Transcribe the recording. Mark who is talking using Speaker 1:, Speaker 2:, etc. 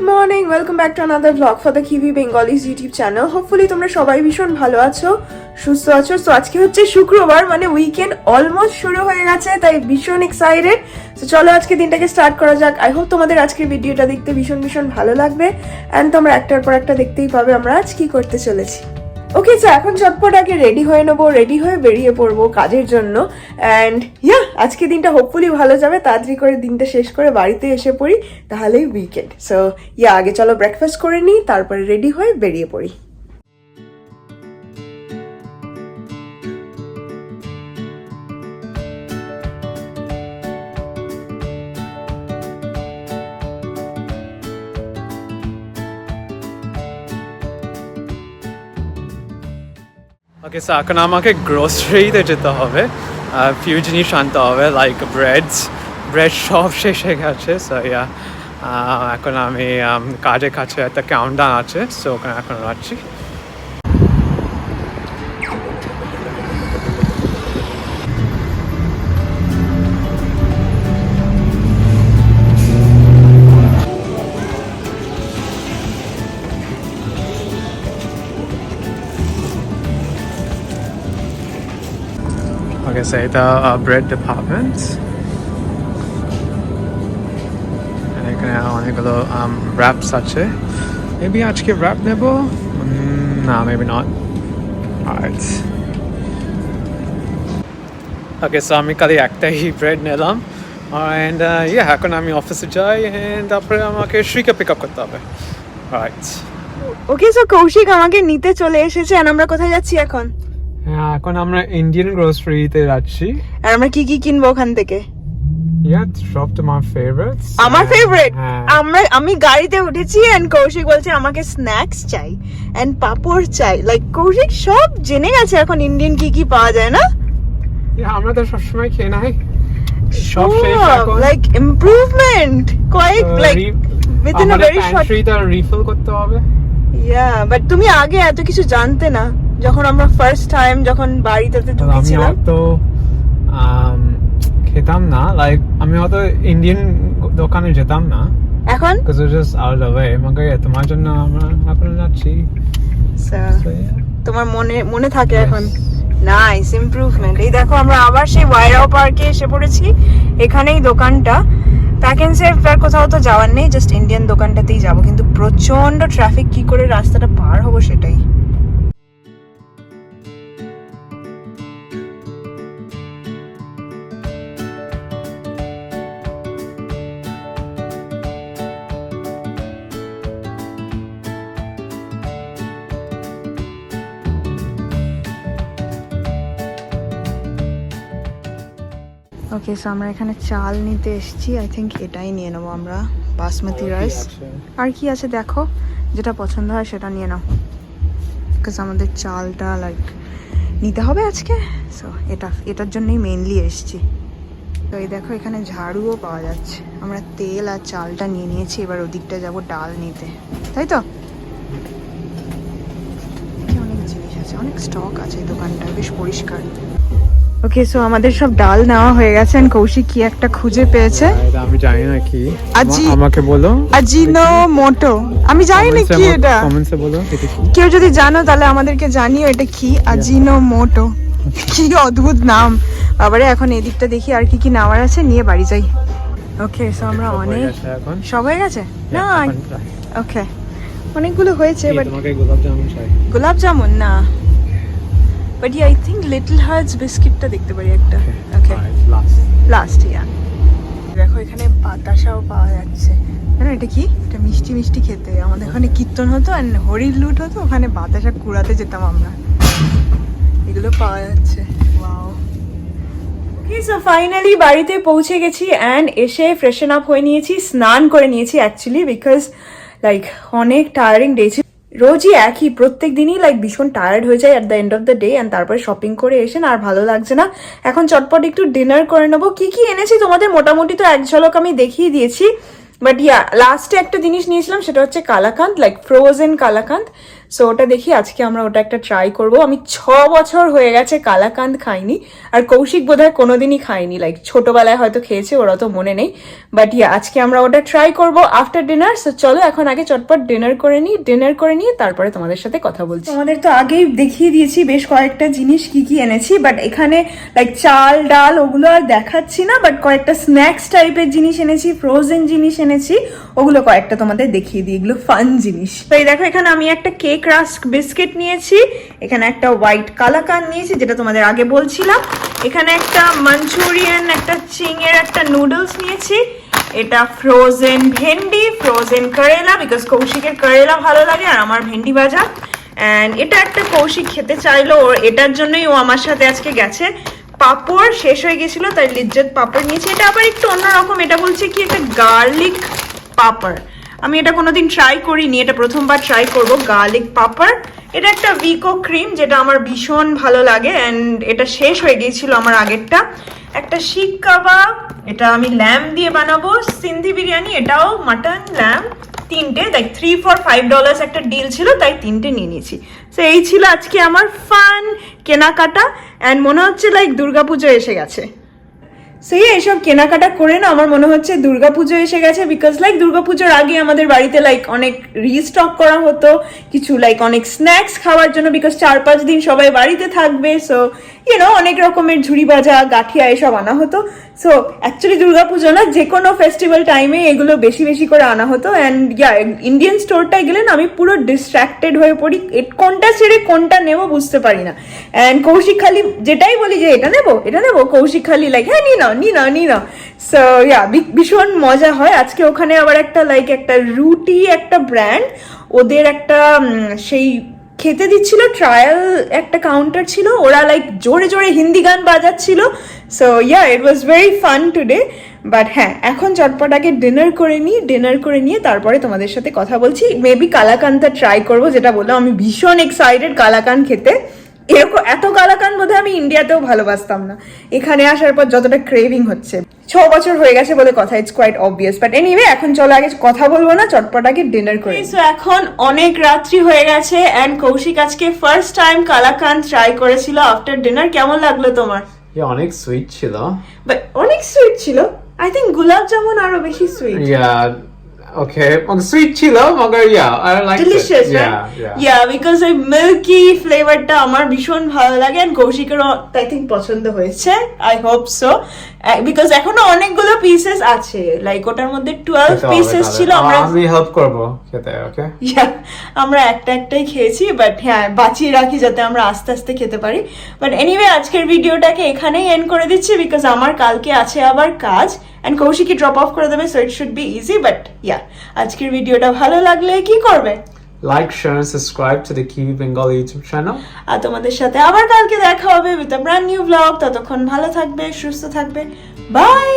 Speaker 1: Good morning welcome back to another blog for the Kiwi Bengalis YouTube channel hopefully তোমরা সবাই ভীষণ ভালো আছো, সুস্থ আছো। তো আজকে হচ্ছে শুক্রবার মানে উইকেন্ড অলমোস্ট শুরু হয়ে গেছে, তাই ভীষণ এক্সাইটেড তো চলো আজকে দিনটাকে স্টার্ট করা যাক। আই হোপ তোমাদের আজকের ভিডিওটা দেখতে ভীষণ ভীষণ ভালো লাগবে। অ্যান্ড তোমরা একটার পর একটা দেখতেই পাবে আমরা আজ কি করতে চলেছি। ওকে তো এখন চটপট আগে রেডি হয়ে নেব রেডি হয়ে বেরিয়ে পড়ব কাজের জন্য। অ্যান্ড ইয়া আজকে দিনটা হোপফুলি ভালো যাবে। তাড়াতাড়ি করে দিনটা শেষ করে বাড়িতে এসে পড়ি, তাহলেই উইকেন্ড সো ইয়া আগে চলো ব্রেকফাস্ট করে নিই, তারপরে রেডি হয়ে বেরিয়ে পড়ি।
Speaker 2: ওকে সো এখন আমাকে গ্রোসারিতে যেতে হবে ফিউ জিনিস আনতে হবে লাইক ব্রেডস ব্রেড সব শেষ হয়ে গেছে সো ইয়া এখন আমি কাজের কাছে একটা কাউন্টার আছে সো ওখানে এখন যাচ্ছি ওকে সো এটা ব্রেড ডিপার্টমেন্ট এখানে অনেকগুলো র্যাপস আছে মেবি আজকে র্যাপ নেব না maybe not arts okay so আমি কালি একটাই ব্রেড নিলাম। অ্যান্ড ইয়ে এখন আমি অফিসে যাই অ্যান্ড তারপরে আমাকে শ্রীকে পিক আপ করতে হবে। রাইট
Speaker 1: ওকে সো কৌশিক আমাকে নিতে চলে এসেছে আর আমরা কোথায় যাচ্ছি এখন?
Speaker 2: হ্যাঁ এখন আমরা ইন্ডিয়ান গ্রোসারিতে যাচ্ছি।
Speaker 1: আর আমরা কি কি কিনবো ওখান থেকে? আমার ফেভারিট
Speaker 2: হ্যাঁ।
Speaker 1: আমরা আমি গাড়িতে উঠেছি এন্ড কৌশিক বলছে আমাকে স্ন্যাক্স চাই এন্ড পাপড় চাই। লাইক কৌশিক সব জেনে গেছে এখন ইন্ডিয়ান কি কি পাওয়া যায় না?
Speaker 2: আমরা তো সবসময় খেয়ে নাই সব
Speaker 1: লাইক ইমপ্রুভমেন্ট কয়েক লাইক
Speaker 2: রিফিল করতে হবে।
Speaker 1: ইয়া বাট তুমি আগে এত কিছু জানতে না। যখন আমরা ফার্স্ট টাইম যখন বাড়িতে
Speaker 2: তো আমি
Speaker 1: ঢুকেছিলাম।
Speaker 2: আম, খেতাম না লাইক আমি হয়তো ইন্ডিয়ান দোকানে যেতাম না।
Speaker 1: এখন?
Speaker 2: তোমার জন্য আমরা এখন যাচ্ছি.
Speaker 1: তোমার মনে মনে থাকে. এখন। নাইস ইমপ্রুভমেন্ট এই দেখো আমরা আবার সেই ওয়াইরাও পার্কে এসে পড়েছি। এখানেই দোকানটা। প্যাক সেফ আর কোথাও তো যাওয়ার নেই জাস্ট ইন্ডিয়ান দোকানটাতেই যাব। কিন্তু প্রচণ্ড ট্রাফিক কি করে রাস্তাটা পার হব সেটাই। ওকে সো আমরা এখানে চাল নিতে এসেছি। আই থিঙ্ক এটাই নিয়ে নেব আমরা। বাসমতি রাইস আর কি আছে দেখো? যেটা পছন্দ হয় সেটা নিয়ে নাও। বিকজ আমাদের চালটা লাইক নিতে হবে আজকে। সো এটা এটার জন্যই মেনলি এসেছি। তো এই দেখো এখানে ঝাড়ুও পাওয়া যাচ্ছে। আমরা তেল আর চালটা নিয়ে নিয়েছি। এবার ওদিকটা যাব ডাল নিতে। তাই তো? অনেক জিনিস আছে। অনেক স্টক আছে এই দোকানটায়। বেশ পরিষ্কার। ওকে সো আমাদের সব ডাল নেওয়া হয়ে গেছে and কৌশিক কি একটা খুঁজে পেয়েছে?
Speaker 2: আমি জানি না কি।
Speaker 1: আজি-
Speaker 2: আমাকে বলো।
Speaker 1: আজিনো মোটো। আমি জানি না কি এটা।
Speaker 2: কমেন্টসে বলো এটা কি?
Speaker 1: কেউ যদি জানো তাহলে আমাদেরকে জানিও এটা কি? আজিনো মোটো। কি অদ্ভুত নাম। আবারে এখন এদিকটা দেখি আর কি কি নেওয়ার আছে নিয়ে বাড়ি যাই। ওকে সো আমরা অনেক সব হয়ে গেছে? না ওকে অনেকগুলো হয়েছে বাট
Speaker 2: তোমাকে গোলাপ জামুন চাই?
Speaker 1: গোলাপ জামুন না। But I think little hearts বিস্কিটটা দেখতে পারি একটা। ওকে
Speaker 2: লাস্ট
Speaker 1: ইয়া দেখো এখানে বাতাসাও পাওয়া যাচ্ছে। জানো এটা কি? এটা মিষ্টি মিষ্টি খেতে। আমাদের ওখানে কীর্তন হতো আর হরির লুট হতো ওখানে বাতাসা কুড়াতে যেতাম আমরা। এগুলো পাওয়া যাচ্ছে। ওয়াও সো ফাইনালি বাড়িতে পৌঁছে গেছি অ্যান্ড এসে ফ্রেশন আপ হয়ে নিয়েছি স্নান করে নিয়েছি অ্যাকচুয়ালি বিকজ লাইক অনেক টায়ারিং ডে ছিল। রোজই একই, প্রত্যেক দিনই লাইক ভীষণ টায়ার্ড হয়ে যায় at the end of the day and তারপরে শপিং করে এসে আর ভালো লাগছে না। এখন চটপট একটু ডিনার করে নেব। কি কি এনেছি তোমাদের? মোটামুটি তো এক ঝলক আমি দেখিয়ে দিয়েছি। বাট ইয়া লাস্টে একটা জিনিস নিয়েছিলাম, সেটা হচ্ছে kalakand like frozen kalakand so ওটা দেখি আজকে আমরা ওটা একটা ট্রাই করব। আমি ছ বছর হয়ে গেছে কালাকান্দ খাইনি আর কৌশিক বোধহয় কোনোদিনই খাইনি। লাইক ছোটবেলায় হয়তো খেয়েছে ওরা তো মনে নেই। বাট ইয়া আজকে আমরা ওটা ট্রাই করব আফটার ডিনার সো চলো এখন আগে চটপট ডিনার করে নিই ডিনার করে নিয়ে তারপরে তোমাদের সাথে কথা বলছি। আমাদের তো আগেই দেখিয়ে দিয়েছি বেশ কয়েকটা জিনিস কি কি এনেছি। বাট এখানে লাইক চাল ডাল ওগুলো আর দেখাচ্ছি না বাট কয়েকটা স্ন্যাক্স টাইপের জিনিস এনেছি ফ্রোজেন জিনিস এনেছি। ওগুলো কয়েকটা তোমাদের দেখিয়ে দিই এগুলো ফান জিনিস। তো এই দেখো এখানে আমি একটা কেক রাস্ক বিস্কিট নিয়েছি, এখানে একটা হোয়াইট কালাকান নিয়েছি, যেটা তোমাদের আগে বলছিলাম। এখানে একটা মাঞ্চুরিয়ান একটা চিংয়ের, একটা নুডলস নিয়েছি। এটা ফ্রোজেন ভেন্ডি ফ্রোজেন করেলা বিকজ কৌশিকের করেলা ভালো লাগে আর আমার ভেন্ডি ভাজা। অ্যান্ড এটা একটা কৌশিক খেতে চাইলো, ওর এটার জন্যই ও আমার সাথে আজকে গেছে। পাপড় শেষ হয়ে গেছিল, তাই লিজ্জত পাপড় নিয়েছি। এটা আবার একটু অন্যরকম, এটা বলছে কি, একটা গার্লিক পাপড়। আমি এটা কোনোদিন ট্রাই করিনি, এটা প্রথমবার ট্রাই করব গার্লিক পাপার এটা একটা ভিকো ক্রিম যেটা আমার ভীষণ ভালো লাগে অ্যান্ড এটা শেষ হয়ে গিয়েছিল আমার আগেরটা। একটা শিক কাবাব, এটা আমি ল্যাম দিয়ে বানাবো। সিন্ধি বিরিয়ানি, এটাও মাটন ল্যাম তিনটে like three for five dollars একটা ডিল ছিল, তাই তিনটে নিয়ে নিয়েছি। তো এই ছিল আজকে আমার ফান কেনাকাটা অ্যান্ড মনে হচ্ছে লাইক দুর্গাপুজো এসে গেছে। সেই এইসব কেনাকাটা করে না, আমার মনে হচ্ছে দুর্গাপুজো এসে গেছে বিকজ লাইক দুর্গাপুজোর আগে আমাদের বাড়িতে লাইক অনেক রিস্টক করা হতো, কিছু লাইক অনেক স্ন্যাক্স খাওয়ার জন্য বিকজ চার পাঁচ দিন সবাই বাড়িতে থাকবে। সো ইউনো অনেক রকমের ঝুড়ি ভাজা গাঠিয়া এসব আনা হতো। সো অ্যাকচুয়ালি দুর্গাপুজো না, যে কোনো ফেস্টিভ্যাল টাইমে এগুলো বেশি বেশি করে আনা হতো। অ্যান্ড ইয়া ইন্ডিয়ান স্টোরটায় গেলে না, আমি পুরো ডিস্ট্র্যাক্টেড হয়ে পড়ি। কোনটা ছেড়ে কোনটা নেব বুঝতে পারি না। অ্যান্ড কৌশিক খালি, যেটাই বলি যে, এটা নেব এটা নেব। কৌশিক খালি লাইক হ্যাঁ নিয়ে নাও। নাও নি নাও সো ইয়া ভীষণ মজা হয়। আজকে ওখানে আবার একটা লাইক একটা রুটি, একটা ব্র্যান্ড ওদের একটা সেই খেতে দিচ্ছিল ট্রায়াল একটা কাউন্টার ছিল। ওরা লাইক জোরে জোরে হিন্দি গান বাজাচ্ছিল। So yeah it was very fun today but হ্যাঁ এখন চটপট আগে ডিনার করে নিই। ডিনার করে নিয়ে তারপরে তোমাদের সাথে কথা বলছি। মেবি কালাকানটা ট্রাই করব, যেটা বললাম, আমি ভীষণ এক্সাইটেড কালাকান খেতে। এরকম এত কালাকান বোধহয় আমি ইন্ডিয়াতেও ভালোবাসতাম না। এখানে আসার পর যতটা ক্রেভিং হচ্ছে। ছ বছর হয়ে গেছে বলে কথা it's quite obvious but anyway এখন চলো আগে কথা বলব না চটপট আগে ডিনার করি সো এখন অনেক রাত্রি হয়ে গেছে এন্ড কৌশিক আজকে ফার্স্ট টাইম কালাকান ট্রাই করেছিল আফটার ডিনার কেমন লাগল তোমার?
Speaker 2: অনেক সুইট ছিল।
Speaker 1: বাট অনেক সুইট ছিল। আই থিঙ্ক গোলাপ জামুন আরও বেশি সুইট
Speaker 2: ইয়া ওকে মানে সুইট ছিল মগর yeah I like
Speaker 1: delicious
Speaker 2: yeah yeah
Speaker 1: yeah because ওই মিল্কি ফ্লেভারটা আমার ভীষণ ভালো লাগে এন্ড কৌশিকেরও আই থিঙ্ক পছন্দ হয়েছে. আই হোপ সো বিকজ এখনও অনেকগুলো পিসেস আছে। লাইক ওটার মধ্যে টুয়েলভ পিসেস ছিল আমরা
Speaker 2: আমি হেল্প করব খেতে ওকে
Speaker 1: Yeah, আমরা একটা একটাই খেয়েছি বাট হ্যাঁ বাঁচিয়ে রাখি যাতে আমরা আস্তে আস্তে খেতে পারি। বাট এনিওয়ে আজকের ভিডিওটাকে এখানেই এন্ড করে দিচ্ছি বিকজ আমার কালকে আছে আবার কাজ। অ্যান্ড কৌশিকি ড্রপ অফ করে দেবে so it should be easy but yeah আজকের ভিডিওটা ভালো লাগলে কি করবে?
Speaker 2: Like share and subscribe to the Kiwi Bengal YouTube channel
Speaker 1: আর তোমাদের সাথে আবার কালকে দেখা হবে with a brand new blog ততক্ষণ ভালো থাকবে সুস্থ থাকবে। বাই